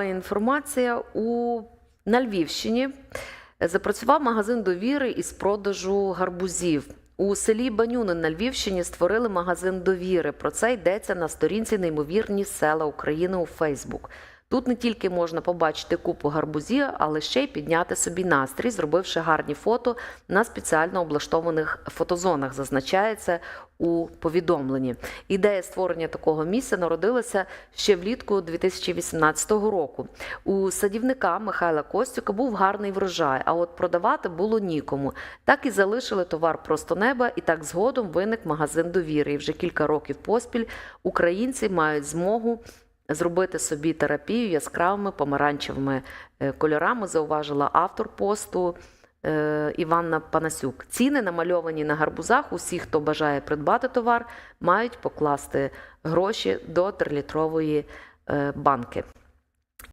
Інформація у на Львівщині запрацював магазин довіри із продажу гарбузів. У селі Банюни на Львівщині створили магазин довіри. Про це йдеться на сторінці неймовірні села України у Фейсбук. Тут не тільки можна побачити купу гарбузів, але ще й підняти собі настрій, зробивши гарні фото на спеціально облаштованих фотозонах. Зазначається у повідомленні. Ідея створення такого місця народилася ще влітку 2018 року. У садівника Михайла Костюка був гарний врожай, а от продавати було нікому. Так і залишили товар просто неба, і так згодом виник магазин довіри. І вже кілька років поспіль українці мають змогу зробити собі терапію яскравими помаранчевими е, кольорами, зауважила автор посту. е, Іванна Панасюк. Ціни намальовані на гарбузах. Усі, хто бажає придбати товар, мають покласти гроші до трилітрової е, банки.